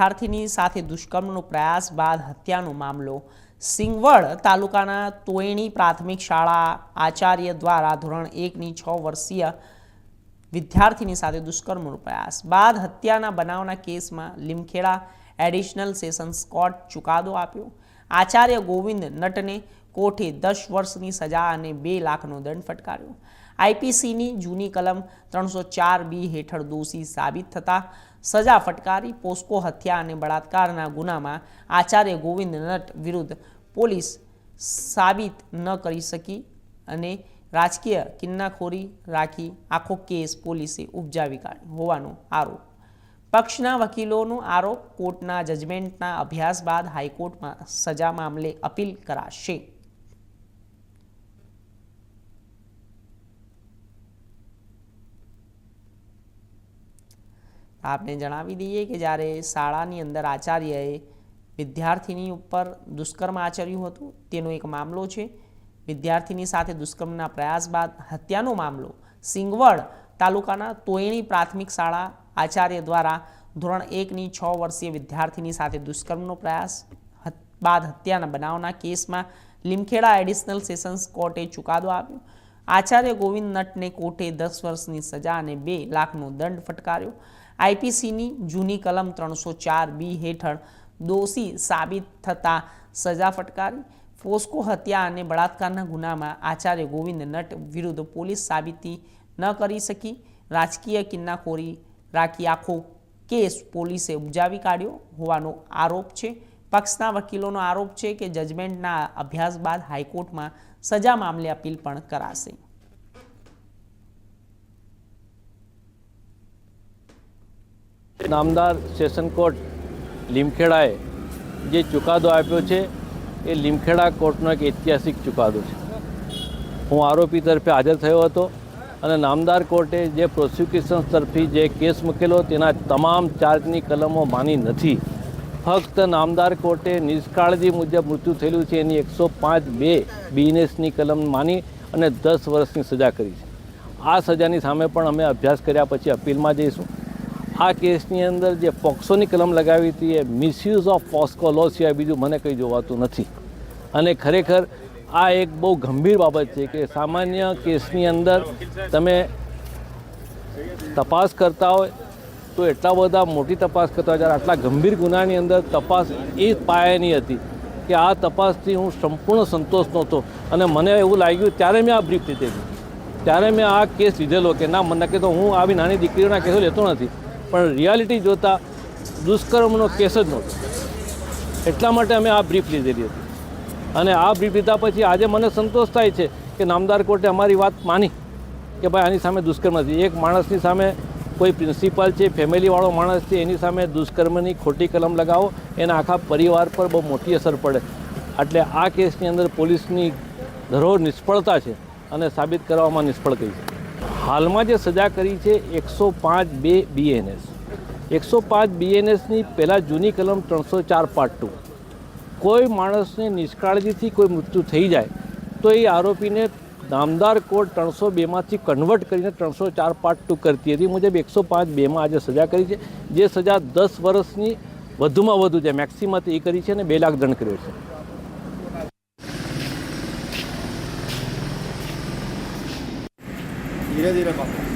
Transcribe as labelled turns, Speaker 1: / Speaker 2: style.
Speaker 1: વિદ્યાર્થીની સાથે દુષ્કર્મનો પ્રયાસ બાદ હત્યાનો મામલો. સિંગવડ તાલુકાના તોયણી પ્રાથમિક શાળા આચાર્ય દ્વારા ધોરણ એકની છ વર્ષીય વિદ્યાર્થીની સાથે દુષ્કર્મનો પ્રયાસ બાદ હત્યાના બનાવના કેસમાં લીમખેડા એડિશનલ સેશન્સ કોર્ટ ચુકાદો આપ્યો. આચાર્ય ગોવિંદ નટને કોર્ટે દસ વર્ષની સજા અને બે લાખનો દંડ ફટકાર્યો. આઈપીસીની જૂની કલમ ત્રણસો ચાર બી હેઠળ દોષી સાબિત થતા સજા ફટકારી પોસ્કો હત્યા અને બળાત્કારના ગુનામાં આચાર્ય ગોવિંદ નટ વિરુદ્ધ પોલીસ સાબિત ન કરી શકી અને રાજકીય કિન્નાખોરી રાખી આખો કેસ પોલીસે ઉપજાવી કાઢ્યો હોવાનો આરોપ. પક્ષના વકીલોનો આરોપ કોર્ટના જજમેન્ટના અભ્યાસ બાદ હાઈકોર્ટમાં સજા મામલે અપીલ કરાશે. આપને જણાવી દઈએ કે જ્યારે શાળાની અંદર આચાર્યએ વિદ્યાર્થીની ઉપર દુષ્કર્મ આચર્યું હતું, તેનો એક મામલો છે. વિદ્યાર્થીની સાથે દુષ્કર્મના પ્રયાસ બાદ હત્યાનો મામલો. સિંગવડ તાલુકાના તોયણી પ્રાથમિક શાળા આચાર્ય દ્વારા ધોરણ એકની છ વર્ષીય વિદ્યાર્થીની સાથે દુષ્કર્મનો પ્રયાસ બાદ હત્યાના બનાવના કેસમાં લીમખેડા એડિશનલ સેશન્સ કોર્ટે ચુકાદો આપ્યો. આચાર્ય ગોવિંદ નટને કોર્ટે દસ વર્ષની સજા અને બે લાખનો દંડ ફટકાર્યો. આઈપીસીની જૂની કલમ ત્રણસો ચાર બી હેઠળ દોષી સાબિત થતા સજા ફટકારી. ફોસ્કો હત્યા અને બળાત્કારના ગુનામાં આચાર્ય ગોવિંદ નટ વિરુદ્ધ પોલીસ સાબિતી ન કરી શકી. રાજકીય કિન્નાખોરી રાખી આખો કેસ પોલીસે ઉપજાવી કાઢ્યો હોવાનો આરોપ છે. પક્ષના વકીલોનો આરોપ છે કે જજમેન્ટના અભ્યાસ બાદ હાઈકોર્ટમાં સજા મામલે અપીલ પણ કરાશે.
Speaker 2: નામદાર સેશન કોર્ટ લીમખેડાએ જે ચુકાદો આપ્યો છે, એ લીમખેડા કોર્ટનો એક ઐતિહાસિક ચુકાદો છે. હું આરોપી તરફે હાજર થયો હતો અને નામદાર કોર્ટે જે પ્રોસિક્યુશન તરફી જે કેસ મૂકેલો, તેના તમામ ચાર્જની કલમો માની નથી. ફક્ત નામદાર કોર્ટે નિષ્કાળજી મુજબ મૃત્યુ થયેલું છે, એની એકસો પાંચ બે બિઝનેસની કલમ માની અને દસ વર્ષની સજા કરી છે. આ સજાની સામે પણ અમે અભ્યાસ કર્યા, પછી અપીલમાં જઈશું. આ કેસની અંદર જે પોક્સોની કલમ લગાવી હતી એ મિસયુઝ ઓફ પોસ્કો લો સિવાય બીજું મને કંઈ જોવાતું નથી. અને ખરેખર આ એક બહુ ગંભીર બાબત છે કે સામાન્ય કેસની અંદર તમે તપાસ કરતા હોય તો એટલા બધા મોટી તપાસ કરતા હોય જ્યારે આટલા ગંભીર ગુનાની અંદર તપાસ એ પાયાની હતી કે આ તપાસથી હું સંપૂર્ણ સંતોષ નહોતો. અને મને એવું લાગ્યું ત્યારે મેં આ બ્રીફ લીધેલી. ત્યારે મેં આ કેસ લીધેલો કે ના, મને કે તો હું આવી નાની દીકરીઓના કેસો લેતો નથી. પણ રિયાલિટી જોતાં દુષ્કર્મનો કેસ જ નહોતો. એટલા માટે અમે આ બ્રીફ લીધેલી હતી. અને આ બ્રીફ લીધા પછી આજે મને સંતોષ થાય છે કે નામદાર કોર્ટે અમારી વાત માની કે ભાઈ આની સામે દુષ્કર્મ નથી એક માણસની સામે કોઈ પ્રિન્સિપાલ છે, ફેમિલીવાળો માણસ છે, એની સામે દુષ્કર્મની ખોટી કલમ લગાવો, એના આખા પરિવાર પર બહુ મોટી અસર પડે. એટલે આ કેસની અંદર પોલીસની ધરોહર નિષ્ફળતા છે અને સાબિત કરવામાં નિષ્ફળ ગઈ છે. હાલમાં જે સજા કરી છે એકસો પાંચ બે બીએનએસ એકસો પાંચ બીએનએસની પહેલાં જૂની કલમ ત્રણસો ચાર પાર્ટ ટુ કોઈ માણસને નિષ્કાળજીથી કોઈ મૃત્યુ થઈ જાય, તો એ આરોપીને નામદાર કોર્ટ ત્રણસો બેમાંથી કન્વર્ટ કરીને ત્રણસો ચાર પાર્ટ ટુ કરતી હતી. મુજબ એકસો પાંચ બેમાં આજે સજા કરી છે. જે સજા દસ વર્ષની વધુમાં વધુ છે. મેક્સિમમ એ કરી છે અને બે લાખ દંડ કર્યો છે.
Speaker 3: धीरे धीरे पकड़ो